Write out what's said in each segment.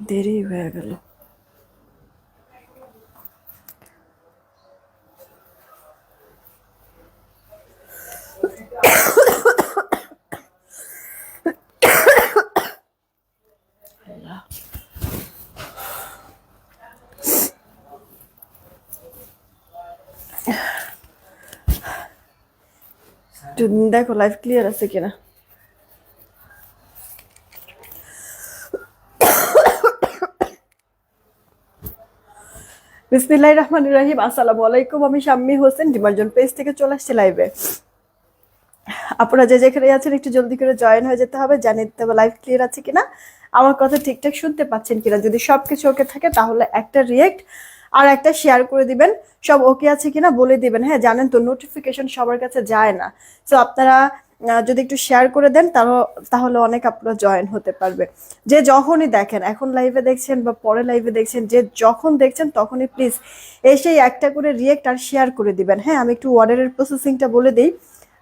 দেরি হয়ে গেল একটু দেখো লাইফ ক্লিয়ার আছে কিনা বিসমিল্লাহ রহমান রাহিম, আসসালামু আলাইকুম। আমি শাম্মী হোসেন ডিমার্জন পেজ থেকে চলে আসছি লাইভে। আপনারা যে যেখানে আছেন, একটু জলদি করে জয়েন হয়ে যেতে হবে, জানিয়ে দিতে হবে লাইভ ক্লিয়ার আছে কিনা। আমার কথা ঠিকঠাক শুনতে পাচ্ছেন কিনা? যদি সব কিছু ওকে থাকে, তাহলে একটা রিয়েক্ট আর একটা শেয়ার করে দিবেন। সব ওকে আছে কিনা, বলে দিবেন। হ্যাঁ জানেন তো নোটিফিকেশন সবার কাছে যায় না। তো আপনারা যদি একটু শেয়ার করে দেন তাহলে অনেক আপনারা জয়েন হতে পারবে। যে যখনই দেখেন, এখন লাইভে দেখছেন বা পরে লাইভে দেখছেন, যে যখন দেখছেন, তখনই প্লিজ এসেই একটা করে রিয়েক্ট আর শেয়ার করে দিবেন। হ্যাঁ আমি একটু অর্ডারের প্রসেসিংটা বলে দিই,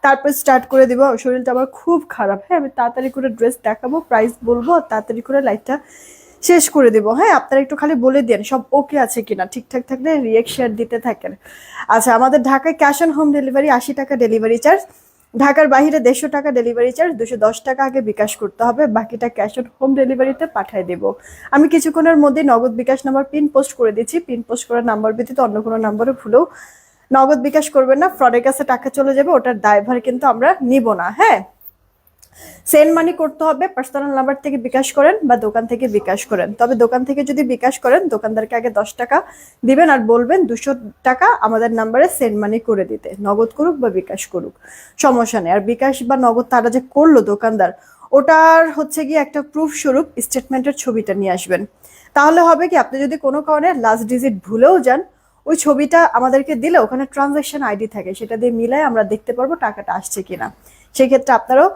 তারপর স্টার্ট করে দিব। শরীরটা আমার খুব খারাপ। হ্যাঁ আমি তাড়াতাড়ি করে ড্রেস দেখাবো প্রাইস বলব, আর তাড়াতাড়ি করে লাইটটা শেষ করে দিব। হ্যাঁ আপনারা একটু খালি বলে দেন সব ওকে আছে কিনা? ঠিকঠাক থাকলে শেয়ার দিতে থাকেন। আচ্ছা আমাদের ঢাকায় ক্যাশ অন হোম ডেলিভারি আশি টাকা ডেলিভারি চার্জ ঢাকার বাইরে দেড়শো টাকা ডেলিভারি চার্জ দুশো দশ টাকা আগে বিকাশ করতে হবে, বাকিটা ক্যাশ অন হোম ডেলিভারিতে পাঠিয়ে দেব। আমি কিছুক্ষণের মধ্যে নগদ বিকাশ নাম্বার পিন পোস্ট করে দিচ্ছি। পিন পোস্ট করার নাম্বার ব্যতীত অন্য কোনো নাম্বারে ভুলেও নগদ বিকাশ করবেন না ফ্রডের কাছে টাকা চলে যাবে, ওটার দায়ভার কিন্তু আমরা নিব না হ্যাঁ? সেন্ড মানি করতে হবে পার্সোনাল নাম্বার থেকে বিকাশ করেন বা দোকান থেকে বিকাশ করেন। তবে দোকান থেকে যদি বিকাশ করেন, দোকানদারকে আগে দশ টাকা দিবেন আর বলবেন দুশো টাকা আমাদের নাম্বারে সেন্ড মানি করে দিতে। নগদ করুক বা বিকাশ করুক, সমস্যা নেই। আর বিকাশ বা নগদ তারা যে করল দোকানদার, ওটার হচ্ছে গিয়ে একটা প্রুফ স্বরূপ স্টেটমেন্টের ছবিটা নিয়ে আসবেন। তাহলে হবে কি, আপনি যদি কোনো কারণে লাস্ট ডিজিট ভুলেও যান, ওই ছবিটা আমাদেরকে দিলে ওখানে ট্রানজাকশন আইডি থাকে, সেটা দিয়ে মিলাই আমরা দেখতে পারব টাকাটা আসছে কিনা। সেক্ষেত্রে আপনারও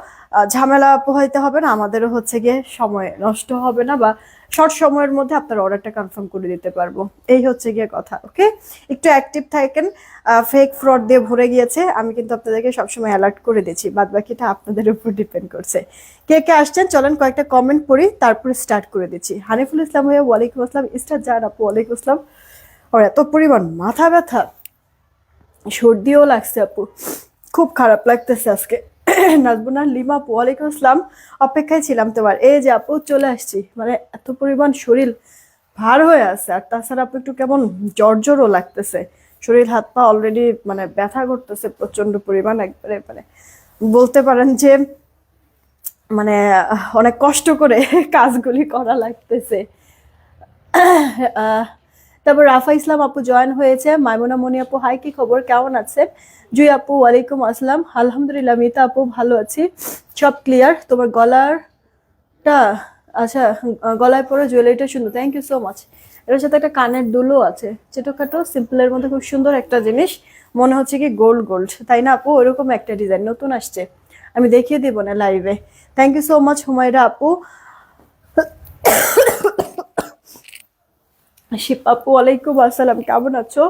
ঝামেলা পোহাইতে হবে না, আমাদেরও হচ্ছে গিয়ে সময় নষ্ট হবে না বা শর্ট সময়ের মধ্যে আপনার অর্ডারটা কনফার্ম করে দিতে পারব। এই হচ্ছে গিয়ে কথা ওকে একটু অ্যাক্টিভ থাকেন ফেক ফ্রড দিয়ে ভরে গিয়েছে, আমি কিন্তু আপনাদেরকে সবসময় অ্যালার্ট করে দিচ্ছি বাদ বাকিটা আপনাদের উপর ডিপেন্ড করছে। কে কে আসছেন, চলেন কয়েকটা কমেন্ট পড়ি, তারপরে স্টার্ট করে দিচ্ছি। হানিফুল ইসলাম হয়ে ওয়ালাইকুম আসসালাম। স্টার যান আপু, ওয়ালাইকুম আসসালাম। আর এত পরিমাণ মাথা ব্যথা। সর্দিও লাগছে আপু। খুব খারাপ লাগতেছে আজকে। নাজবুনা লিমা, ওয়ালাইকুম আসসালাম। অপেক্ষায় ছিলাম তোমার। এই যে আপু, চলে আসছি। মানে এত পরিমাণ শরীর ভার হয়ে আছে, আর তাছাড়া আপু একটু কেমন জর্জরও লাগতেছে। শরীর, হাত পা অলরেডি মানে ব্যথা করতেছে প্রচণ্ড পরিমাণ, একবারে মানে বলতে পারেন যে মানে অনেক কষ্ট করে কাজগুলি করা লাগতেছে। তারপর রাফা ইসলাম আপু জয়েন হয়েছে। মাইমুনা মনি আপু হাই কি খবর? কেমন আছে জুই আপু, ওয়ালাইকুম আসসালাম। আলহামদুলিল্লাহ মিতা আপু ভালো আছি। সব ক্লিয়ার তোমার গলারটা আচ্ছা গলায় পরে জুয়েলারিটা সুন্দর। থ্যাংক ইউ সো মাচ এর সাথে একটা কানের দুলও আছে। ছোটখাটো সিম্পলের মধ্যে খুব সুন্দর একটা জিনিস। মনে হচ্ছে কি গোল্ড গোল্ড তাই না আপু? ওরকম একটা ডিজাইন নতুন আসছে। আমি দেখিয়ে দিব না লাইভে thank you so much Humaira আপু। শিপ আপু, ওয়ালাইকুম আসসালাম। কেমন আছো?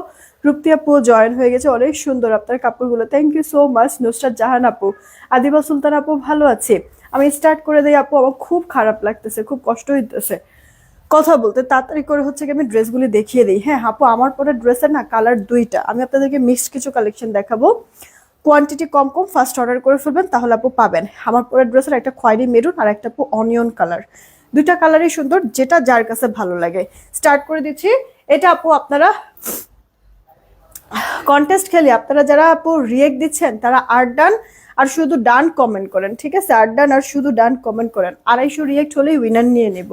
রূপ্তি আপু, জয়েন হয়ে গেছে। অনেক সুন্দর আপনার কাপড়গুলো। Thank you so much Nusrat Jahan আপু। আদিবা সুলতান আপু, ভালো আছে। আমি স্টার্ট করে দিই আপু, আমার খুব খারাপ লাগতেছে, খুব কষ্ট হইতেছে। কথা বলতে তাড়াতাড়ি করে হচ্ছে কি আমি ড্রেসগুলি দেখিয়ে দিই। হ্যাঁ আপু, আমার পরে ড্রেসের না কালার দুইটা। আমি আপনাদেরকে মিক্সড কিছু কালেকশন দেখাবো। কোয়ান্টিটি কম কম ফার্স্ট অর্ডার করে ফেলবেন, তাহলে আপু পাবেন। আমার পরে ড্রেসের একটা খয়েরি মেরুন আর একটা আপু অনিয়ন কালার দুইটা কালারই সুন্দর, যেটা যার কাছে ভালো লাগে। স্টার্ট করে দিচ্ছি। এটা আপু আপনারা কন্টেস্ট খেলি আপনারা যারা আপু রিয়েক্ট দিচ্ছেন, তারা আট ডান আর শুধু ডান কমেন্ট করেন, ঠিক আছে? আট ডান আর শুধু ডান কমেন্ট করেন। আড়াইশো রিয়েক্ট হলেই উইনার নিয়ে নেব,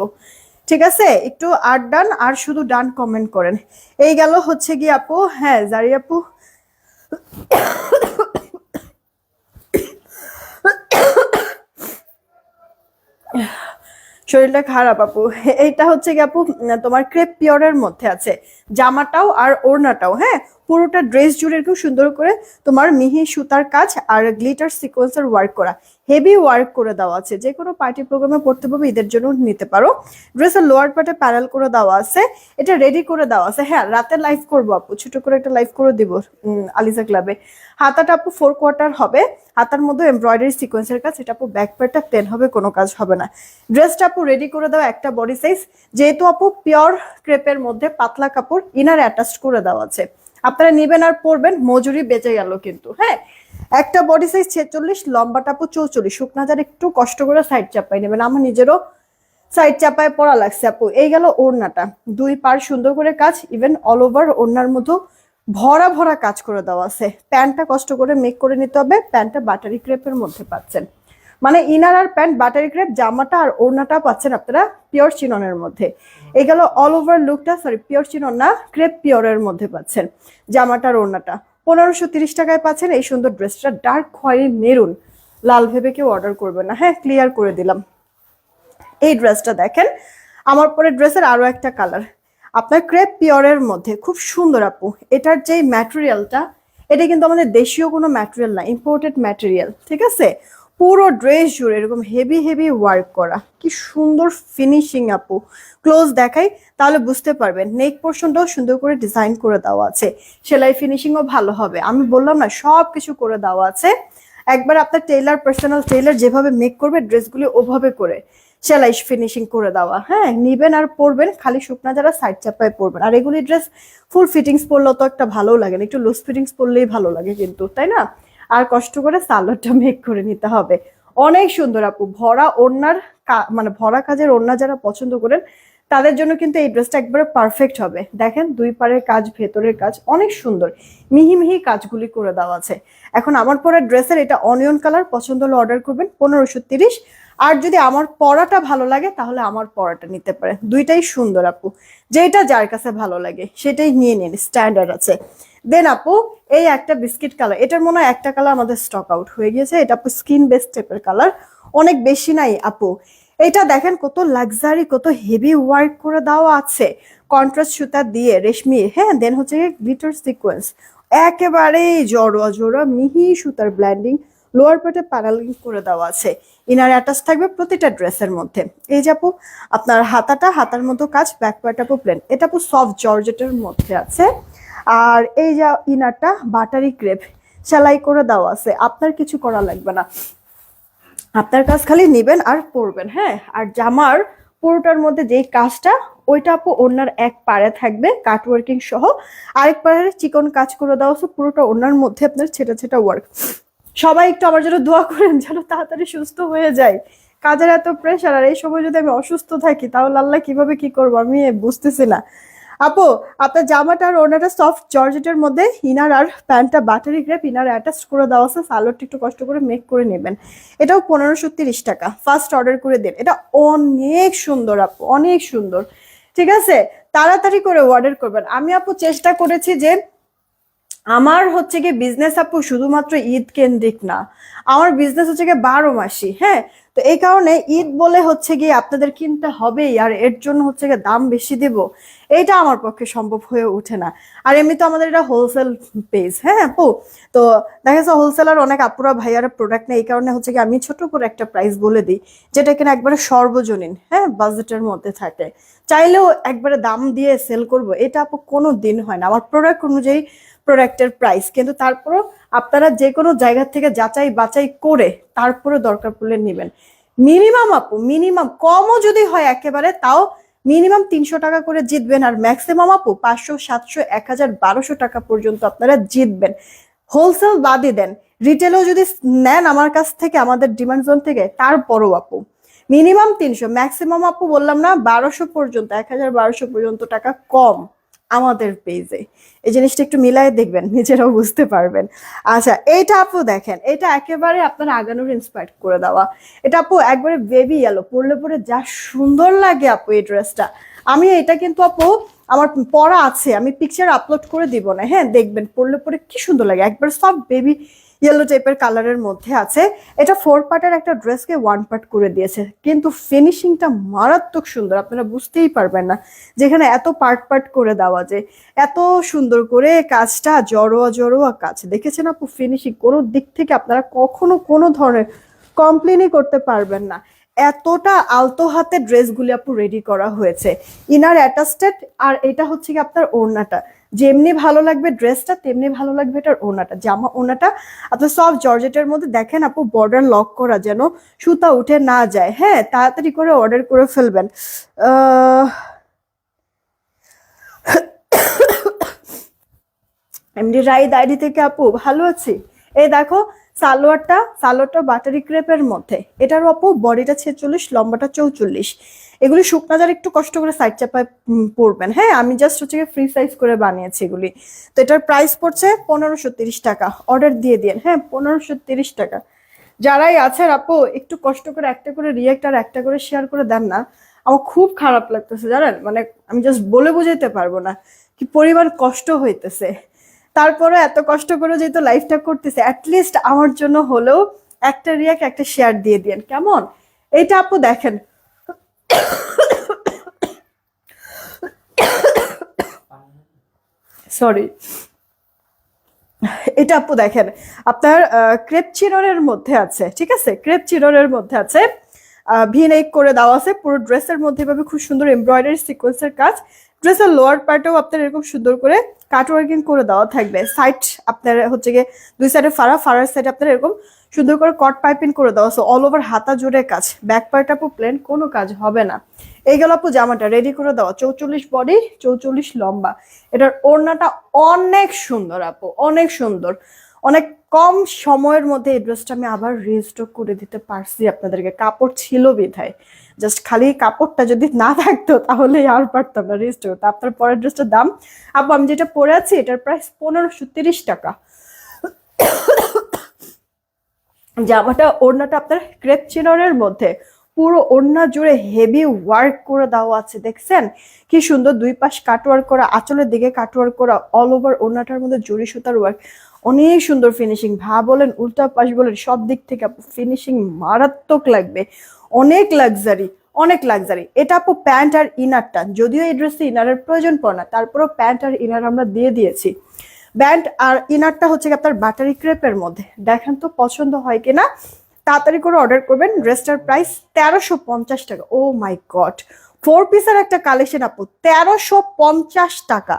ঠিক আছে? একটু আট ডান আর শুধু ডান কমেন্ট করেন। এই গেল হচ্ছে কি আপু হ্যাঁ জারি আপু। শরীরটা খারাপ, আপু। এইটা হচ্ছে কি আপু, তোমার ক্রেপ পিওরের মধ্যে আছে। জামাটাও আর ওড়নাটাও হ্যাঁ? পুরোটা ড্রেস জুড়ে এরকম সুন্দর করে তোমার মিহি সুতার কাজ আর গ্লিটার সিকোয়েন্সের ওয়ার্ক করা। হেভি ওয়ার্ক করে দেওয়া আছে। যে কোনো পার্টি প্রোগ্রামে পড়তে পারবে ঈদের জন্য নিতে পারো। ড্রেসের লোয়ার পার্টে প্যানেল করে দেওয়া আছে। এটা রেডি করে দেওয়া আছে। হ্যাঁ রাতে লাইভ করব আপু। ছোট করে একটা লাইভ করে দিব আলিজা ক্লাবে হাতাটা আপু ফোর কোয়ার্টার হবে। হাতার মধ্যে এমব্রয়ডারি সিকোয়েন্সের কাজ। এটা আপু ব্যাক পার্টটা প্লেন হবে, কোনো কাজ হবে না। ড্রেসটা আপু রেডি করে দেওয়া একটা বডি সাইজ যেহেতু আপু পিওর ক্রেপের মধ্যে পাতলা কাপড় ইনার অ্যাটাচ করে দেওয়া আছে। আপনারা নেবেন আর পরবেন, মজুরি বেঁচে গেল কিন্তু হ্যাঁ? একটা বডি সাইজ ছেচল্লিশ লম্বা টাপু চৌচল্লিশ, শুকনা যার একটু কষ্ট করে সাইড চাপাই নেবেন, আমার নিজেরও সাইড চাপায় পড়া লাগছে আপু। এই গেল ওড়নাটা, দুই পার সুন্দর করে কাজ ইভেন অল ওভার ওড়নার মতো ভরা ভরা কাজ করে দেওয়া আছে। প্যান্টটা কষ্ট করে মেক করে নিতে হবে প্যান্টটা বাটারি ক্রেপের মধ্যে পাচ্ছেন। মানে ইনার আর প্যান্ট বাটারি ক্রেপ জামাটা আর ওড়নাটা পাচ্ছেন আপনারা পিওর চিননের মধ্যে। এই গেল অল ওভার লুকটা সরি পিওর চিনন না ক্রেপ পিওরের মধ্যে পাচ্ছেন জামাটা আর ওড়নাটা। পনেরোশো তিরিশ টাকায় পাচ্ছেন এই সুন্দর ড্রেসটা ডার্ক খয়েরি মেরুন লাল ভেবে কেউ অর্ডার করবে না। হ্যাঁ ক্লিয়ার করে দিলাম। এই ড্রেসটা দেখেন, আমার পরে ড্রেসের আরও একটা কালার আপনার ক্রেপ পিওরের মধ্যে, খুব সুন্দর আপু। এটার যেই ম্যাটেরিয়ালটা এটা কিন্তু আমাদের দেশীয় কোনো ম্যাটেরিয়াল না ইম্পোর্টেড ম্যাটেরিয়াল ঠিক আছে? পুরো ড্রেস জুড়ে এরকম হেভি হেভি ওয়ার্ক করা। কি সুন্দর ফিনিশিং আপু। ক্লোজ দেখাই, তাহলে বুঝতে পারবেন। নেক পোর্শনটাও সুন্দর করে ডিজাইন করে দেওয়া আছে। সেলাই ফিনিশিংও ভালো হবে। আমি বললাম না সব কিছু করে দেওয়া আছে। একবার আপনার টেইলার পার্সোনাল টেইলার যেভাবে মেক করবে ড্রেসগুলি ওভাবে করে সেলাই ফিনিশিং করে দেওয়া। হ্যাঁ নিবেন আর পরবেন, খালি শুকনা যারা সাইড চাপায় পরবেন। আর এগুলি ড্রেস ফুল ফিটিংস পরলেও তো একটা ভালো লাগে না। একটু লুজ ফিটিংস পরলেই ভালো লাগে কিন্তু, তাই না? আর কষ্ট করে সালোয়ারটা মেক করে নিতে হবে। অনেক সুন্দর আপু, ভরা ওড়নার মানে ভরা কাজের ওড়না যারা পছন্দ করেন, তাদের জন্য কিন্তু এই ড্রেসটা একবারে পারফেক্ট হবে। দেখেন, দুই পারের কাজ, ভেতরের কাজ অনেক সুন্দর। মিহি মিহি কাজগুলি করে দেওয়া আছে। এখন আমার পরে ড্রেসের এটা অনিয়ন কালার পছন্দ হলে অর্ডার করবেন, পনেরোশো তিরিশ। আর যদি আমার পরাটা ভালো লাগে, তাহলে আমার পরাটা নিতে পারেন। দুইটাই সুন্দর আপু। যেটা যার কাছে ভালো লাগে, সেটাই নিয়ে নিন স্ট্যান্ডার্ড আছে। দেন আপু, এই একটা বিস্কিট কালার এটার মনে হয় একটা কালার আমাদের স্টক আউট হয়ে গিয়েছে। এটা আপু স্কিন বেস টাইপের কালার অনেক বেশি নাই আপু। এটা দেখেন কত লাক্সারি কত হেভি ওয়ার্ক করে দেওয়া আছে। কন্ট্রাস্ট সুতা দিয়ে, রেশমি হ্যাঁ দেন হচ্ছে গ্লিটার সিকোয়েন্স একেবারেই জড়োয়া জড়োয়া, মিহি সুতার ব্ল্যান্ডিং লোয়ার পার্টে প্যারালিং করে দেওয়া আছে। ইনার অ্যাটাচ থাকবে প্রতিটা ড্রেসের মধ্যে। এই যে আপু, আপনার হাতাটা, হাতার মতো কাজ ব্যাক আপু প্লেন এটা আপু সফট জর্জেটের মধ্যে আছে। আর এই যে ইনারটা, বাটারি ক্রেপ, সেলাই করে দেওয়া আছে। আপনার কিছু করা লাগবে না। আপনার কাজ খালি নেবেন আর পরবেন হ্যাঁ? আর জামার পুরোটার মধ্যে যেই কাজটা, ওইটা আপু ওনার এক পাড়ে থাকবে কাট ওয়ার্কিং সহ। আরেক পাড়ে চিকন কাজ করে দেওয়া আছে, পুরোটা ওনার মধ্যে আপনার ছেটা ছেটা ওয়ার্ক সবাই একটু আমার জন্য দোয়া করেন যেন তাড়াতাড়ি সুস্থ হয়ে যায়। কাজের এত প্রেশার আর এই সময় যদি আমি অসুস্থ থাকি, তাহলে আল্লাহ কীভাবে কি করব আমি বুঝতেছি না। আপু, আপনার জামাটা আর ওনাটা সফট জর্জেটের মধ্যে, ইনার আর প্যান্টটা বাটারি গ্রেপ ইনার অ্যাটাচ করে দেওয়া আছে। সালোয়ারটা একটু কষ্ট করে মেক করে নেবেন। এটাও পনেরোশো তিরিশ টাকা। ফার্স্ট অর্ডার করে দেন এটা অনেক সুন্দর আপু, অনেক সুন্দর। ঠিক আছে? তাড়াতাড়ি করে অর্ডার করবেন। আমি আপু চেষ্টা করেছি যে আমার হচ্ছে গিয়ে বিজনেস আপু শুধুমাত্র ঈদ কেন্দ্রিক না, আমার বিজনেস হচ্ছে গিয়ে বারো মাসি হ্যাঁ? তো এই কারণে ঈদ বলে হচ্ছে গিয়ে আপনাদের কিনতে হবেই আর এর জন্য হচ্ছে গিয়ে দাম বেশি দেব, এটা আমার পক্ষে সম্ভব হয়ে ওঠে না। আর এমনি তো আমাদের এটা হোলসেল পেজ হ্যাঁ আপু? তো দেখা যাচ্ছে হোলসেলার অনেক আপুরা ভাইয়ারা প্রোডাক্ট নেই এই কারণে হচ্ছে কি আমি ছোট করে একটা প্রাইস বলে দিই, যেটা কিনা একবারে সর্বজনীন হ্যাঁ? বাজেটের মধ্যে থাকে। চাইলেও একবারে দাম দিয়ে সেল করব, এটা আপু কোনো দিন হয় না। আমার প্রোডাক্ট অনুযায়ী প্রোডাক্টের প্রাইস কিন্তু তারপরও আপনারা যে কোনো জায়গা থেকে যাচাই বাছাই করে তারপরে দরকার পড়লে নেবেন। মিনিমাম আপু মিনিমাম কমও যদি হয় একেবারে, তাও মিনিমাম তিনশো টাকা করে জিতবেন। আর ম্যাক্সিমাম আপু, পাঁচশো, সাতশো, এক হাজার, বারোশো টাকা পর্যন্ত আপনারা জিতবেন। হোলসেল বাদই দেন। রিটেলও যদি নেন আমার কাছ থেকে, আমাদের ডিমান্ড জোন থেকে, তারপরও আপু মিনিমাম তিনশো। ম্যাক্সিমাম আপু বললাম না, বারোশো পর্যন্ত, এক হাজার, বারোশো পর্যন্ত টাকা কম। আমাদের পেজে এই জিনিসটা একটু মিলাই দেখবেন, নিজেরাও বুঝতে পারবেন। আচ্ছা এটা আপু দেখেন, এটা একেবারে আপনার আগানোর ইন্সপায়ার করে দেওয়া। এটা আপু একবারে বেবি ইয়েলো পড়লে পরে যা সুন্দর লাগে আপু এই ড্রেসটা আমি এটা কিন্তু আপু, আমার পড়া আছে, আমি পিকচার আপলোড করে দিব না। হ্যাঁ দেখবেন পড়লে পরে কি সুন্দর লাগে। একবার সব বেবি ইয়েলো টাইপের কালারের মধ্যে আছে। এটা ফোর পার্টের একটা ড্রেসকে ওয়ান পার্ট করে দিয়েছে। কিন্তু ফিনিশিংটা মারাত্মক সুন্দর, আপনারা বুঝতেই পারবেন না। যেখানে এত পার্ট পার্ট করে দেওয়া যে, এত সুন্দর করে কাজটা জড়োয়া জড়োয়া কাজ। দেখেছেন আপু ফিনিশিং কোনো দিক থেকে আপনারা কখনো কোনো ধরনের কমপ্লেনই করতে পারবেন না। এতটা আলতো হাতে ড্রেসগুলি আপু রেডি করা হয়েছে। ইনার অ্যাটাস্টেড আর এটা হচ্ছে কি আপনার ওড়নাটা। যেমনি ভালো লাগবে ড্রেসটা তেমনি ভালো লাগবে এটার ওনাটা, জামা ওনাটা। আপনার সব জর্জেটের মধ্যে দেখেন আপু বর্ডার লক করা যেন সুতা উঠে না যায়। হ্যাঁ তাড়াতাড়ি করে অর্ডার করে ফেলবেন। এমনি রাই ডায়েরি থেকে আপু, ভালো আছি? এই দেখো সালোয়ারটা সালোয়ারটা বাটারি ক্রেপের মধ্যে। এটার আপু বডিটা ছেচল্লিশ, লম্বাটা চৌচল্লিশ। এগুলি শুকনাজার একটু কষ্ট করে সাইড চাপায় পরবেন। হ্যাঁ আমি জাস্ট হচ্ছে ফ্রি সাইজ করে বানিয়েছি এগুলি। তো এটার প্রাইস পড়ছে পনেরোশো টাকা। অর্ডার দিয়ে দিন। হ্যাঁ পনেরোশো টাকা। যারাই আছেন, আপু, একটু কষ্ট করে একটা করে রিয়েক্ট আর একটা করে শেয়ার করে দেন না। আমার খুব খারাপ লাগতেছে, জানেন? মানে আমি জাস্ট বলে বোঝাইতে পারব না। কি পরিমাণ কষ্ট হইতেছে। তারপরে এত কষ্ট করে যেহেতু লাইফটা করতেছে অ্যাটলিস্ট আমার জন্য হলেও একটা রিয়াক একটা শেয়ার দিয়ে দিন কেমন? এটা আপু দেখেন। সরি এটা আপু দেখেন, আপনার ক্রেপ চিরনের মধ্যে আছে, ঠিক আছে? ক্রেপ চিরনের মধ্যে আছে। ভি নেক করে দেওয়া আছে, পুরো ড্রেসের মধ্যে খুব সুন্দর এমব্রয়ডারি সিকোয়েন্সের কাজ। ড্রেসের লোয়ার পার্টেও আপনার এরকম সুন্দর করে কাট ওয়ার্কিং করে দেওয়া থাকবে। সাইড আপনার হচ্ছে গিয়ে দুই সাইডে ফাড়া, ফাড়ার সাইডে আপনার এরকম সুন্দর করে কট পাইপিং করে দেওয়া। আছে অল ওভার হাতা জুড়ে কাজ। ব্যাক পার্ট আপু প্লেন কোনো কাজ হবে না। এই গেল আপু জামাটা রেডি করে দেওয়া। চৌচল্লিশ বডি চৌচল্লিশ লম্বা। এটার ওড়নাটা অনেক সুন্দর আপু, অনেক সুন্দর। অনেক কম সময়ের মধ্যে এই ড্রেসটা আমি আবার রিস্টক করে দিতে পারছি আপনাদেরকে। কাপড় ছিল বিধায়। জাস্ট খালি কাপড়টা যদি না থাকতো, তাহলে আর পারতাম না রিস্টক করতে আপনার পরের ড্রেসটার দাম। আপু, আমি যেটা পরে আছি, এটার প্রাইস পনেরোশো তিরিশ টাকা। জামাটা, ওড়নাটা আপনার ক্রেপ মধ্যে। পুরো ওড়না জুড়ে হেভি ওয়ার্ক করে দেওয়া আছে, দেখছেন? কি সুন্দর দুই পাশ কাটওয়ার্ক করা, আঁচলের দিকে কাটওয়ার্ক করা অল ওভার ওড়নাটার মধ্যে জুড়ি সুতার ওয়ার্ক অনেক সুন্দর ফিনিশিং ভা বলেন, উল্টা পাশ বলেন, সব দিক থেকে আপু ফিনিশিং মারাত্মক লাগবে। অনেক লাক্সারি অনেক লাক্সারি এটা আপু প্যান্ট আর ইনারটা যদিও এই ড্রেসে ইনারের প্রয়োজন পড়ে না, তারপরেও প্যান্ট আর ইনার আমরা দিয়ে দিয়েছি। ব্যান্ড আর ইনারটা হচ্ছে আপনার বাটারি ক্রেপের মধ্যে। দেখেন তো পছন্দ হয় কিনা? তাড়াতাড়ি করে অর্ডার করবেন ড্রেসটার প্রাইস তেরোশো পঞ্চাশ টাকা। ও মাই গড ফোর পিসের একটা কালেকশন আপু, তেরোশো পঞ্চাশ টাকা।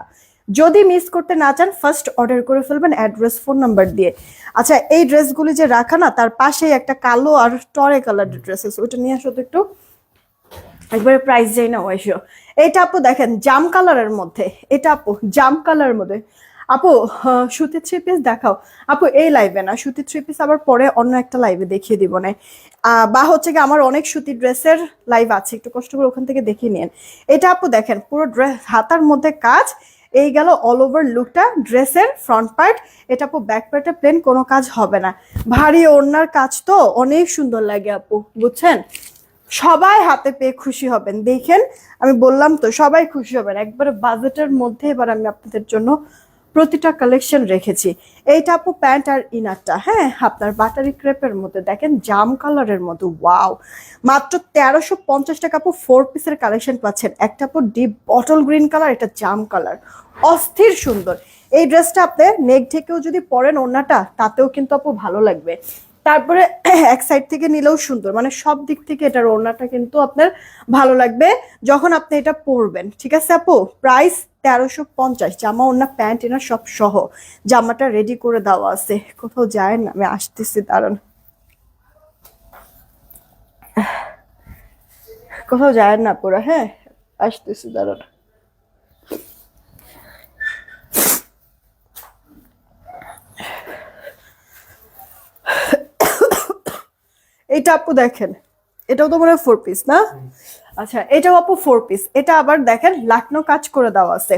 যদি মিস করতে না চান ফার্স্ট অর্ডার করে ফেলবেন অ্যাড্রেস ফোন নাম্বার দিয়ে। আচ্ছা এই ড্রেসগুলি যে রাখা না, তার পাশেই একটা কালো আর টরে কালার ড্রেস আছে ওটা নিয়ে আসো তো একটু। একবারে প্রাইস যাই না ওয়াইশো এটা আপু দেখেন, জাম কালারের মধ্যে, এটা আপু, জাম কালারের মধ্যে। আপু সুতির থ্রি পিস দেখাও। আপু, এই লাইভে না, সুতির থ্রি পিস আবার পরে অন্য একটা লাইভে দেখিয়ে দিব না। বা হচ্ছে কি আমার অনেক সুতির ড্রেসের লাইভ আছে, একটু কষ্ট করে ওখান থেকে দেখিয়ে নিন এটা আপু দেখেন, পুরো ড্রেস হাতার মধ্যে কাজ এই গেল অল ওভার লুকটা ড্রেসের ফ্রন্ট পার্ট এটা আপু ব্যাক পার্টে প্লেন কোনো কাজ হবে না। ভারী ওড়নার কাজ তো অনেক সুন্দর লাগে আপু, বুঝছেন? সবাই হাতে পেয়ে খুশি হবেন। দেখেন, আমি বললাম তো, সবাই খুশি হবেন। একবারে বাজেটের মধ্যে এবার আমি আপনাদের জন্য প্রতিটা কালেকশন রেখেছি। এইটা আপু প্যান্ট আর ইনারটা হ্যাঁ? আপনার বাটারি ক্রেপের মধ্যে, দেখেন জাম কালারের মতো ওয়াও! মাত্র তেরোশো পঞ্চাশ টাকা আপু ফোর পিসের কালেকশন পাচ্ছেন। একটা আপু ডিপ বটল গ্রিন কালার এটা জাম কালার অস্থির সুন্দর। এই ড্রেসটা আপনি নেক ঢেকেও যদি পরেন ওড়নাটা, তাতেও কিন্তু আপু ভালো লাগবে। তারপরে এক সাইড থেকে নিলেও সুন্দর মানে সব দিক থেকে এটার ওড়নাটা কিন্তু আপনার ভালো লাগবে যখন আপনি এটা পরবেন, ঠিক আছে আপু? প্রাইস তেরোশো পঞ্চাশ, জামা, ওড়না, প্যান্ট এনার সব সহ। জামাটা রেডি করে দেওয়া আছে। কোথাও যায় না, আমি আসতেছি, দাঁড়ান। কোথাও যায় না পুরো হ্যাঁ? আসতেছি, দাঁড়ান। এটা আপু দেখেন। এটাও তো মনে হয় ফোর পিস না? আচ্ছা এটাও আপু ফোর পিস এটা আবার দেখেন লাকনো কাজ করে দেওয়া আছে।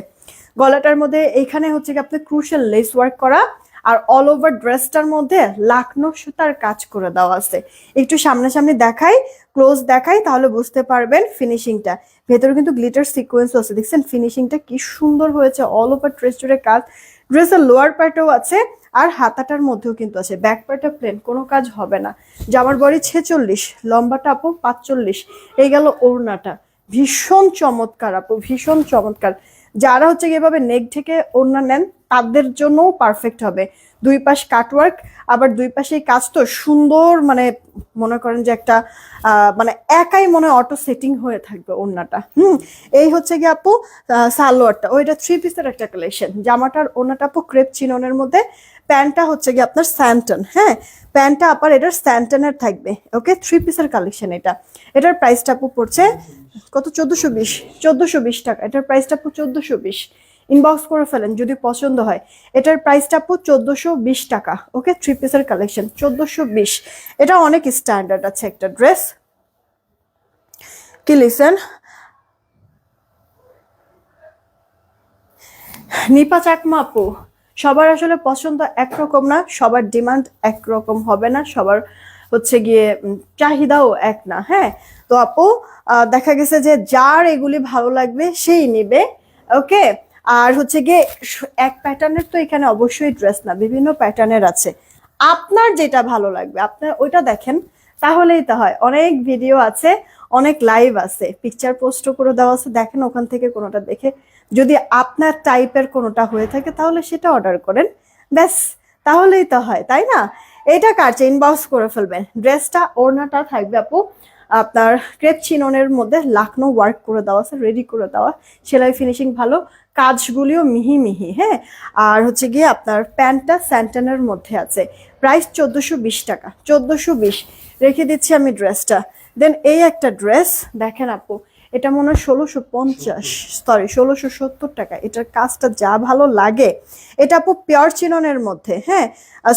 গলাটার মধ্যে এইখানে হচ্ছে কি আপনি ক্রুশাল লেস ওয়ার্ক করা আর অল ওভার ড্রেসটার মধ্যে লাকনো সুতার কাজ করে দেওয়া আছে। একটু সামনাসামনি দেখাই ক্লোজ দেখাই তাহলে বুঝতে পারবেন ফিনিশিংটা ভেতরে কিন্তু গ্লিটার সিকোয়েন্স আছে। দেখছেন ফিনিশিংটা কি সুন্দর হয়েছে অল ওভার ড্রেস জুড়ে কাজ। ড্রেসের লোয়ার পার্টেও আছে, আর হাতাটার মধ্যেও কিন্তু আছে। ব্যাক পার্টটা প্লেন কোনো কাজ হবে না। জামার বড়ি ছেচল্লিশ, লম্বাটা আপু পাঁচচল্লিশ। এই গেল ওড়নাটা। ভীষণ চমৎকার আপু, ভীষণ চমৎকার। যারা হচ্ছে এভাবে নেক ঢেকে ওড়না নেন তাদের জন্যও পারফেক্ট হবে। দুই পাশ কাটওয়ার্ক আবার দুই পাশে কাজ তো সুন্দর মানে মনে করেন যে একটা মানে একাই মনে অটো সেটিং হয়ে থাকবে ওড়নাটা। হুম, এই হচ্ছে গিয়ে আপু সালোয়ারটা। ওইটা থ্রি পিসের একটা কালেকশন জামাটার ওড়নাটা আপু ক্রেপ চিননের মধ্যে। প্যান্টটা হচ্ছে গিয়ে আপনার স্যান্টন হ্যাঁ? প্যান্টটা আবার এটার স্যান্টনের থাকবে। ওকে থ্রি পিসের কালেকশন এটা। এটার প্রাইসটা আপু পড়ছে কত? চোদ্দোশো বিশ। চোদ্দোশো বিশ টাকা। এটার প্রাইসটা আপু চোদ্দোশো বিশ। ইনবক্স করে ফেলেন যদি পছন্দ হয়। এটার প্রাইসটা আপু চোদ্দোশো বিশ টাকা। ওকে থ্রি পিসের কালেকশন চোদ্দোশো বিশ। এটা অনেক স্ট্যান্ডার্ড আছে একটা ড্রেস কি লিসেন নিপা চাকমা আপু, সবার আসলে পছন্দ একরকম না, সবার ডিমান্ড একরকম হবে না, সবার হচ্ছে গিয়ে চাহিদাও এক না হ্যাঁ? তো আপু দেখা গেছে যে যার এগুলি ভালো লাগবে, সেই নিবে। ওকে আর হচ্ছে গিয়ে এক প্যাটার্নের তো এখানে অবশ্যই ড্রেস না, বিভিন্ন প্যাটার্নের আছে। আপনার যেটা ভালো লাগবে, আপনার ওইটা দেখেন, তাহলেই তো হয়। অনেক ভিডিও আছে, অনেক লাইভ আছে। পিকচার পোস্টও করে দেওয়া আছে, দেখেন ওখান থেকে কোনোটা দেখে। যদি আপনার টাইপের কোনোটা হয়ে থাকে, তাহলে সেটা অর্ডার করেন। ব্যাস, তাহলেই তো হয়, তাই না? এটা কাটছে ইনবক্স করে ফেলবেন। ড্রেসটা ওড়নাটা থাকবে আপু, আপনার ক্রেপ চিননের মধ্যে, লাকনো ওয়ার্ক করে দেওয়া আছে রেডি করে দেওয়া। সেলাই ফিনিশিং ভালো। কাজগুলিও মিহি মিহি হ্যাঁ? আর হচ্ছে গিয়ে আপনার প্যান্টটা স্যান্টানের মধ্যে আছে। প্রাইস চোদ্দোশো বিশ টাকা, চোদ্দোশো বিশ। রেখে দিচ্ছি আমি ড্রেসটা। দেন এই একটা ড্রেস, দেখেন আপু এটা মনে হয় ষোলোশো পঞ্চাশ সরি ষোলোশো সত্তর টাকা। এটার কাজটা যা ভালো লাগে। এটা আপু পিওর চিননের মধ্যে হ্যাঁ?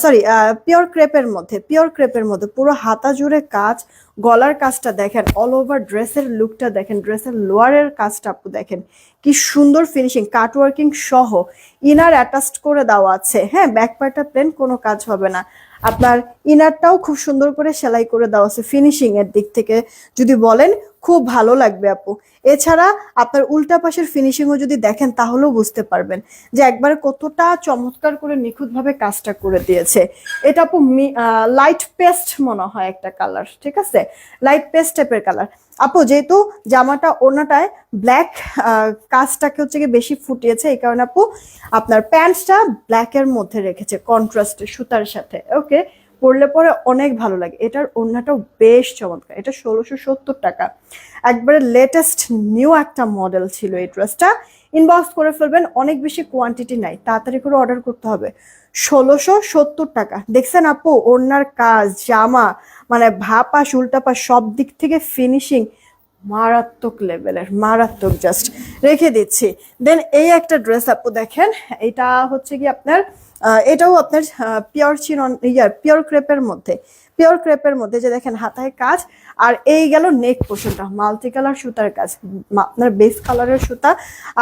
সরি পিওর ক্রেপের মধ্যে পিওর ক্রেপের মধ্যে। পুরো হাতা জুড়ে কাজ, গলার কাজটা দেখেন অল ওভার ড্রেসের লুকটা দেখেন ড্রেসের লোয়ারের কাজটা আপু দেখেন। কি সুন্দর ফিনিশিং কাট ওয়ার্কিং সহ। ইনার অ্যাটাচড করে দেওয়া আছে হ্যাঁ? ব্যাক পার্টটা প্লেন কোনো কাজ হবে না। আপনার ইনারটাও খুব সুন্দর করে সেলাই করে দেওয়া আছে ফিনিশিং এর দিক থেকে। যদি বলেন, খুব ভালো লাগবে আপু। এছাড়া আপনার উল্টা পাশের ফিনিশিংও যদি দেখেন, তাহলেও বুঝতে পারবেন যে একবার কতটা চমৎকার করে নিখুঁতভাবে কাজটা করে দিয়েছে। এটা আপু লাইট পেস্ট মনে হয় একটা কালার ঠিক আছে? লাইট পেস্ট টাইপের কালার আপু, যেহেতু জামাটা ওনাটায় ব্ল্যাক কাজটাকে হচ্ছে গিয়ে বেশি ফুটিয়েছে, এই কারণে আপু আপনার প্যান্টসটা ব্ল্যাকের মধ্যে রেখেছে কন্ট্রাস্টে সুতার সাথে। ওকে পরলে পরে অনেক ভালো লাগে। এটার ওড়নাটাও বেশ চমৎকার। এটা ষোলোশো সত্তর টাকা। একবারে লেটেস্ট নিউ একটা মডেল ছিল এই ড্রেসটা ইনবক্স করে ফেলবেন, অনেক বেশি কোয়ান্টিটি নাই। তাড়াতাড়ি করে অর্ডার করতে হবে। ষোলোশো সত্তর টাকা। দেখছেন আপু, ওড়নার কাজ, জামা মানে ভাপা উল্টাপা সব দিক থেকে ফিনিশিং মারাত্মক লেভেলের, মারাত্মক জাস্ট রেখে দিচ্ছি। দেন এই একটা ড্রেস আপু দেখেন, এটা হচ্ছে কি আপনার এটাও আপনার পিওর চিনন ইয়ার পিওর ক্রেপের মধ্যে। পিওর ক্রেপের মধ্যে যে দেখেন হাতায় কাজ, আর এই গেল নেক পোর্শনটা মাল্টি কালার সুতার কাজ। আপনার বেস কালারের সুতা,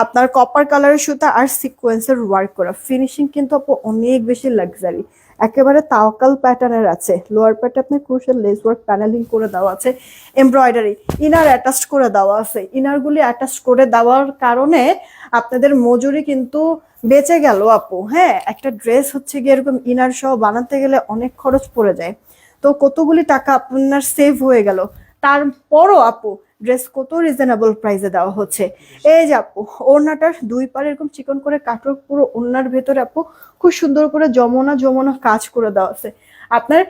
আপনার কপার কালারের সুতা, আর সিকোয়েন্সের ওয়ার্ক করা। ফিনিশিং কিন্তু আপু অনেক বেশি লাক্সারি একেবারে তাওকাল প্যাটার্নের আছে। লোয়ার প্যাটে আপনার ক্রুশের লেস ওয়ার্ক প্যানেলিং করে দেওয়া আছে। এমব্রয়ডারি ইনার অ্যাটাচড করে দেওয়া আছে। ইনারগুলি অ্যাটাচ করে দেওয়ার কারণে আপনাদের মজুরি কিন্তু বেঁচে গেল আপু। হ্যাঁ একটা ড্রেস হচ্ছে গিয়ে এরকম ইনার সহ বানাতে গেলে অনেক খরচ পড়ে যায়। তো কতগুলি টাকা আপনার সেভ হয়ে গেল? তারপরও আপু ড্রেস কত রিজনেবল প্রাইসে দেওয়া হচ্ছে। এই যে আপু ওড়নাটার দুই পারে এরকম চিকন করে কাটর পুরো ওড়নার ভেতরে আপু, খুব সুন্দর করে জমনা জমনা কাজ করে দেওয়া আছে। আপনার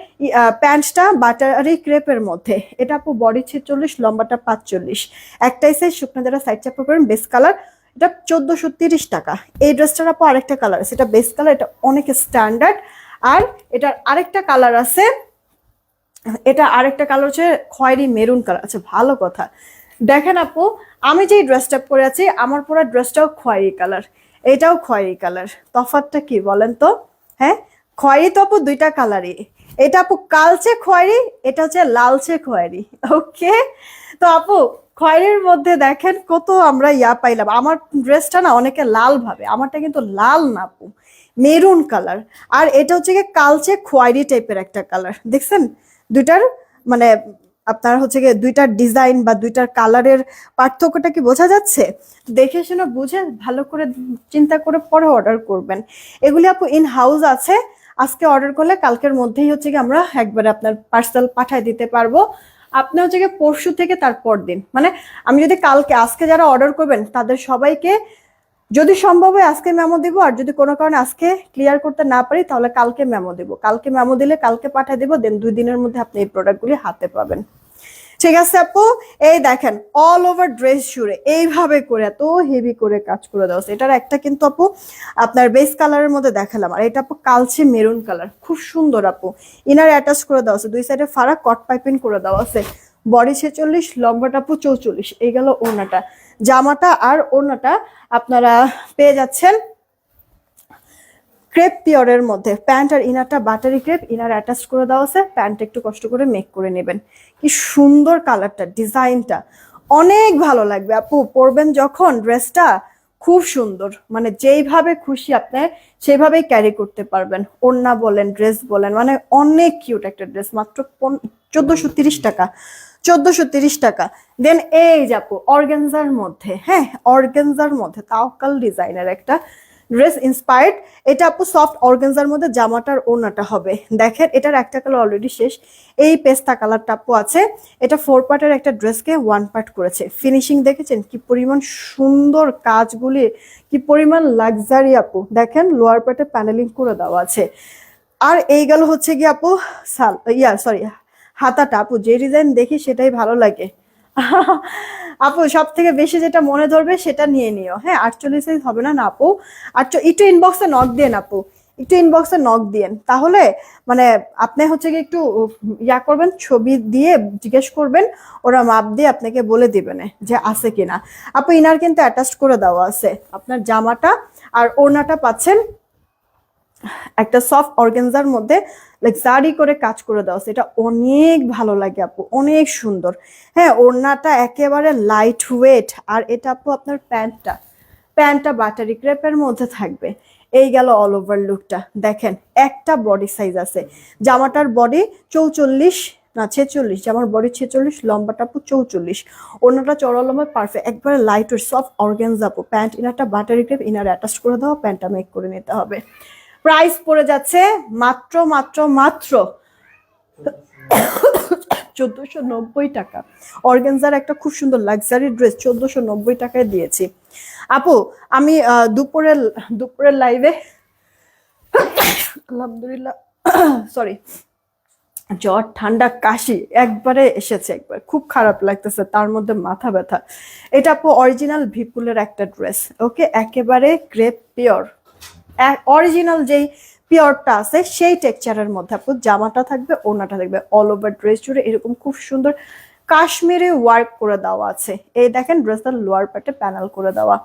প্যান্টটা বাটারি ক্রেপের মধ্যে, এটা আপু বডি ছেচল্লিশ, লম্বাটা পাঁচচল্লিশ। একটাই সাইজ শুকনো যারা সাইড চাপা করেন বেস কালার এটা চোদ্দোশো তিরিশ টাকা। এই ড্রেসটার আপু আরেকটা কালার আছে, এটা বেস কালার এটা অনেক স্ট্যান্ডার্ড আর এটার আরেকটা কালার আছে এটা আরেকটা কালার হচ্ছে খয়েরি মেরুন কালার আচ্ছা ভালো কথা। দেখেন আপু, আমি যেই ড্রেসটা পরে আছি, আমার পুরো ড্রেসটাও খয়েরি কালার এটাও খয়েরি কালার তফাতটা কি বলেন তো? হ্যাঁ? খয়েরি তো আপু দুইটা কালারই এটা আপু কালচে খয়েরি, এটা হচ্ছে লালচে খয়েরি। ওকে? তো আপু, খয়েরির মধ্যে দেখেন কত আমরা ইয়া পাইলাম। আমার ড্রেসটা না অনেকে লাল ভাবে, আমারটা কিন্তু লাল না আপু। মেরুন কালার আর এটা হচ্ছে গিয়ে কালচে খয়েরি টাইপের একটা কালার দেখছেন? দুটার মানে আপনার হচ্ছে গিয়ে দুইটার ডিজাইন বা দুইটার কালারের পার্থক্যটা কি বোঝা যাচ্ছে? দেখে শুনে বুঝে ভালো করে চিন্তা করে পরে অর্ডার করবেন। এগুলি আপু ইন হাউস আছে। আজকে অর্ডার করলে কালকের মধ্যেই হচ্ছে গিয়ে আমরা একবারে আপনার পার্সেল পাঠায় দিতে পারব। আপনি হচ্ছে গিয়ে পরশু থেকে তারপর দিন। মানে আমি যদি কালকে, আজকে যারা অর্ডার করবেন, তাদের সবাইকে যদি সম্ভব হয় আজকে মেমো দিব, আর যদি কোনো কারণে আজকে ক্লিয়ার করতে না পারি, তাহলে কালকে মেমো দিব। কালকে মেমো দিলে কালকে পাঠিয়ে দিব দেন দুই দিনের মধ্যে আপনি এই প্রোডাক্টগুলি হাতে পাবেন। ঠিক আছে আপু? এই দেখেন অল ওভার ড্রেস জুড়ে এইভাবে করে, এত হেভি করে কাজ করে দেওয়া। এটার একটা কিন্তু আপু, আপনার বেস কালারের মধ্যে দেখালাম। আর এটা আপু কালচে মেরুন কালার খুব সুন্দর আপু। ইনার অ্যাটাচ করে দেওয়া আছে। দুই সাইডে ফাড়া কট পাইপিং করে দেওয়া আছে। বডি ছেচল্লিশ, লম্বাটা আপু চৌচল্লিশ। এই গেল ওড়নাটা জামাটা আর ওড়নাটা আপনারা পেয়ে যাচ্ছেন ক্রেপ পিওরের মধ্যে। প্যান্ট আর ইনারটা বাটারি ক্রেপ, ইনার অ্যাটাচ করে দেওয়া আছে। প্যান্ট একটু কষ্ট করে মেক করে নেবেন। কি সুন্দর কালারটা, ডিজাইনটা। অনেক ভালো লাগবে। আপু, পরবেন যখন, ড্রেসটা খুব সুন্দর। মানে যেইভাবে খুশি আপনি সেইভাবেই ক্যারি করতে পারবেন। ওড়না বলেন, ড্রেস বলেন মানে অনেক কিউট একটা ড্রেস। মাত্র চোদ্দশো টাকা। চোদ্দশো তিরিশ টাকা। দেন এই যাপু অর্গেনজার মধ্যে হ্যাঁ অর্গেনজার মধ্যে তাওকাল ডিজাইনের একটা ড্রেস ইন্সপায়ার্ড এটা আপু সফট অর্গেনজার মধ্যে, জামাটার ওড়নাটা হবে। দেখেন, এটার একটা কালার অলরেডি শেষ। এই পেস্তা কালারটা আপু আছে। এটা ফোর পার্টের একটা ড্রেসকে ওয়ান পার্ট করেছে। ফিনিশিং দেখেছেন? কি পরিমাণ সুন্দর কাজগুলি, কি পরিমাণ লাক্সারি আপু। দেখেন লোয়ার পার্টে প্যানেলিং করে দেওয়া আছে। আর এই গেল হচ্ছে কি আপু সাল ইয়া সরি হাতাটা, আপু, যে ডিজাইন দেখি সেটাই ভালো লাগে। আপু সব থেকে বেশি যেটা মনে ধরবে সেটা নিয়ে নিও। হ্যাঁ আটচল্লিশ সাইজ হবে না না, আপু? আটচ, একটু ইনবক্সে নক দিয়েন, আপু। একটু ইনবক্সে নক দিয়েন। তাহলে মানে আপনি হচ্ছে কি একটু ইয়া করবেন, ছবি দিয়ে জিজ্ঞেস করবেন, ওরা মাপ দিয়ে আপনাকে বলে দিবেন যে আছে কিনা। আপু, ইনার কিন্তু অ্যাটাচ করে দেওয়া আছে। আপনার জামাটা আর ওড়নাটা পাচ্ছেন একটা সফট অর্গেনজার মধ্যে লাইক জারি করে কাজ করে দেওয়া সেটা অনেক ভালো লাগে আপু, অনেক সুন্দর। হ্যাঁ ওড়নাটা একেবারে লাইট ওয়েট আর এটা আপু আপনার প্যান্টটা প্যান্টটা বাটারি ক্রেপের মধ্যে থাকবে। এই গেল অল ওভার লুকটা দেখেন, একটা বডি সাইজ আছে। জামাটার বডি চৌচল্লিশ না ছেচল্লিশ, জামার বডি ছেচল্লিশ, লম্বাটা আপু চৌচল্লিশ। ওনাটা চড়া লম্বা পারফেক্ট একবারে লাইট ওয়েট সফট অর্গেনজা আপু। প্যান্ট ইনারটা বাটারি ক্রেপ ইনার অ্যাটাচ করে দেওয়া প্যান্টটা মেক করে নিতে হবে। প্রাইস পড়ে যাচ্ছে মাত্র মাত্র মাত্র চোদ্দশো নব্বই টাকা। অর্গেনজার একটা খুব সুন্দর লাক্সারি ড্রেস চোদ্দশো নব্বই টাকায় দিয়েছি। আপু, আমি দুপুরের দুপুরের লাইভে আলহামদুলিল্লাহ সরি জ্বর, ঠান্ডা, কাশি একবারে এসেছে একবার। খুব খারাপ লাগতেছে, তার মধ্যে মাথা ব্যথা। এটা আপু অরিজিনাল ভিপুলের একটা ড্রেস ওকে একেবারে গ্রেপ পিওর অরিজিনাল যেই পিওরটা আছে সেই টেক্সচারের মধ্যে আপু জামাটা থাকবে ওনাটা থাকবে অল ওভার ড্রেস জুড়ে এরকম খুব সুন্দর কাশ্মীরে ওয়ার্ক করে দেওয়া আছে। এই দেখেন ড্রেসটার লোয়ার পার্টে প্যানেল করে দেওয়া।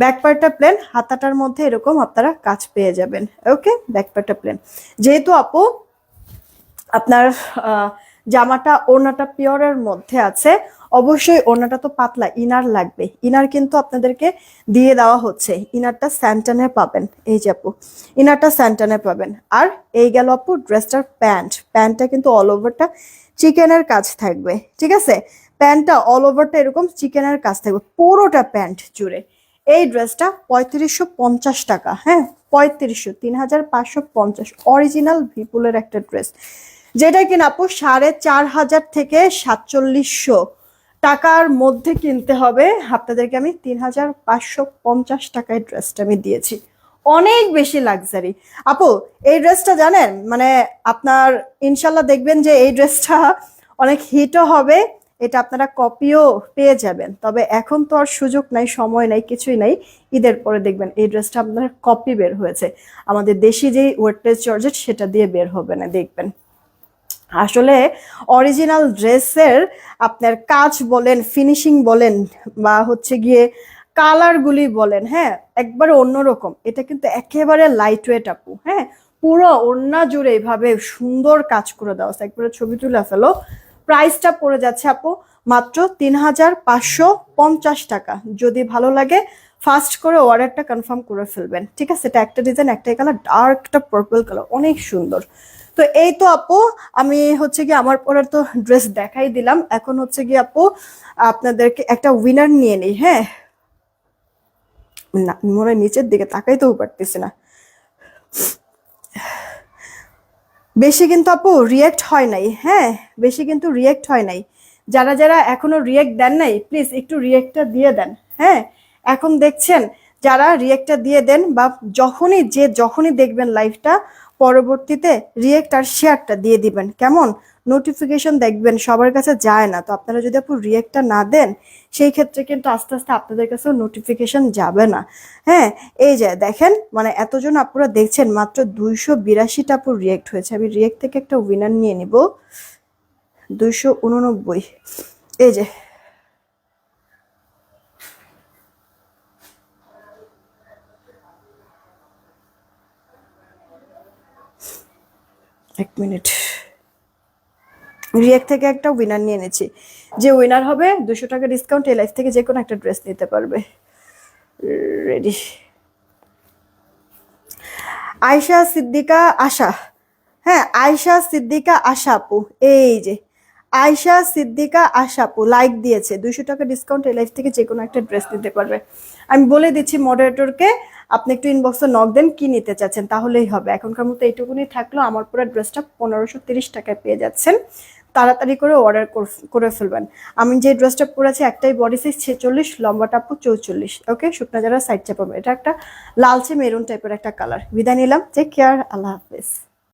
ব্যাক পার্টটা প্লেন হাতাটার মধ্যে এরকম আপনারা কাজ পেয়ে যাবেন। ওকে ব্যাক পার্টটা প্লেন যেহেতু আপু আপনার আহ, জামাটা, ওড়নাটা পিওরের মধ্যে আছে। অবশ্যই ওড়নাটা তো পাতলা, ইনার লাগবে। ইনার কিন্তু আপনাদেরকে দিয়ে দেওয়া হচ্ছে। ইনারটা স্যান্টানে পাবেন। এই যে আপু, ইনারটা স্যান্টানে পাবেন। আর এই গেল আপু ড্রেসটার প্যান্ট। প্যান্টটা কিন্তু অল ওভারটা চিকেনের কাজ থাকবে। ঠিক আছে? প্যান্টটা অল ওভারটা এরকম চিকেনের কাজ থাকবে। পুরোটা প্যান্ট জুড়ে। এই ড্রেসটা পঁয়ত্রিশশো পঞ্চাশ টাকা। হ্যাঁ পঁয়ত্রিশশো, তিন হাজার পাঁচশো পঞ্চাশ। অরিজিনাল ভিপুলের একটা ড্রেস। যেটা কিনা আপু সাড়ে চার হাজার থেকে সাতচল্লিশশো টাকার মধ্যে কিনতে হবে। আপনাদেরকে আমি তিন হাজার পাঁচশো পঞ্চাশ টাকায় ড্রেসটা আমি দিয়েছি। অনেক বেশি লাক্সারি। আপু, এই ড্রেসটা জানেন মানে আপনার ইনশাল্লাহ দেখবেন যে এই ড্রেসটা অনেক হিটও হবে, এটা আপনারা কপিও পেয়ে যাবেন। তবে এখন তো আর সুযোগ নাই, সময় নাই, কিছুই নাই। ঈদের পরে দেখবেন এই ড্রেসটা আপনার কপি বের হয়েছে। আমাদের দেশি যেই ওয়েটলেস জর্জেট সেটা দিয়ে বের হবে না, দেখবেন। আসলে অরিজিনাল ড্রেসের আপনার কাজ বলেন ফিনিশিং বলেন বা হচ্ছে গিয়ে কালারগুলি বলেন হ্যাঁ একবারে অন্যরকম। এটা কিন্তু একেবারে লাইট ওয়েট আপু হ্যাঁ পুরো ওড়না জুড়ে এইভাবে সুন্দর কাজ করে দেওয়া আছে। একবারে ছবি তুলে ফেলো। প্রাইসটা পড়ে যাচ্ছে আপু মাত্র তিন হাজার পাঁচশো পঞ্চাশ টাকা। যদি ভালো লাগে ফার্স্ট করে অর্ডারটা কনফার্ম করে ফেলবেন। ঠিক আছে? এটা একটা ডিজাইন একটাই কালার ডার্কটা পার্পল কালার অনেক সুন্দর। তো এই তো আপু, আমি হচ্ছে কি আমার পরার তো ড্রেস দেখাই দিলাম। এখন হচ্ছে কি আপু, আপনাদেরকে একটা উইনার নিয়ে নেই হ্যাঁ? না, মনে নিচের দিকে তাকাইতেও পারতেছি না। বেশি কিন্তু আপু রিয়েক্ট হয় নাই হ্যাঁ? বেশি কিন্তু রিয়েক্ট হয় নাই। যারা যারা এখনও রিয়েক্ট দেন নাই প্লিজ একটু রিয়েক্টটা দিয়ে দেন হ্যাঁ? এখন দেখছেন, যারা রিয়েক্টটা দিয়ে দেন বা যখনই, যে যখনই দেখবেন লাইভটা পরবর্তীতে রিয়েক্ট আর শেয়ারটা দিয়ে দিবেন। কেমন? নোটিফিকেশন দেখবেন, সবার কাছে যায় না। তো আপনারা যদি আপু রিয়েক্টটা না দেন, সেই ক্ষেত্রে কিন্তু আস্তে আস্তে আপনাদের কাছেও নোটিফিকেশন যাবে না। হ্যাঁ এই যে দেখেন মানে এতজন আপুরা দেখছেন, মাত্র দুইশো বিরাশিটা আপু রিয়েক্ট হয়েছে। আমি রিয়েক্ট থেকে একটা উইনার নিয়ে নিব। দুইশো উননব্বই। এই যে এক মিনিট। রিয়েক্ট থেকে একটা উইনার নিয়ে এনেছি। যে উইনার হবে, দুশো টাকা ডিসকাউন্ট এই লাইফ থেকে যে কোনো একটা ড্রেস নিতে পারবে। রেডি আয়শা, সিদ্দিকা, আশা। হ্যাঁ আয়শা, সিদ্দিকা, আশা আপু। এই যে, আয়শা, সিদ্দিকা, আশা আপু। লাইক দিয়েছে। দুইশো টাকা ডিসকাউন্ট এই লাইফ থেকে যে কোনো একটা ড্রেস নিতে পারবে। আমি বলে দিচ্ছি মডারেটরকে আপনি একটু ইনবক্সে নক দেন, কি নিতে চাচ্ছেন তাহলেই হবে। এখনকার মতো এইটুকুনি থাকল। আমার পুরো ড্রেসটা পনেরোশো তিরিশ টাকায় পেয়ে যাচ্ছেন। তাড়াতাড়ি করে অর্ডার করে ফেলবেন। আমি যে ড্রেসটা পরেছি একটাই বডি সাইজ ছেচল্লিশ লম্বাটা আপু চৌচল্লিশ। ওকে শুকনা যারা সাইড চাপাবে এটা একটা লালচে মেরুন টাইপের একটা কালার বিদায় নিলাম। টেক কেয়ার আল্লাহ হাফেজ।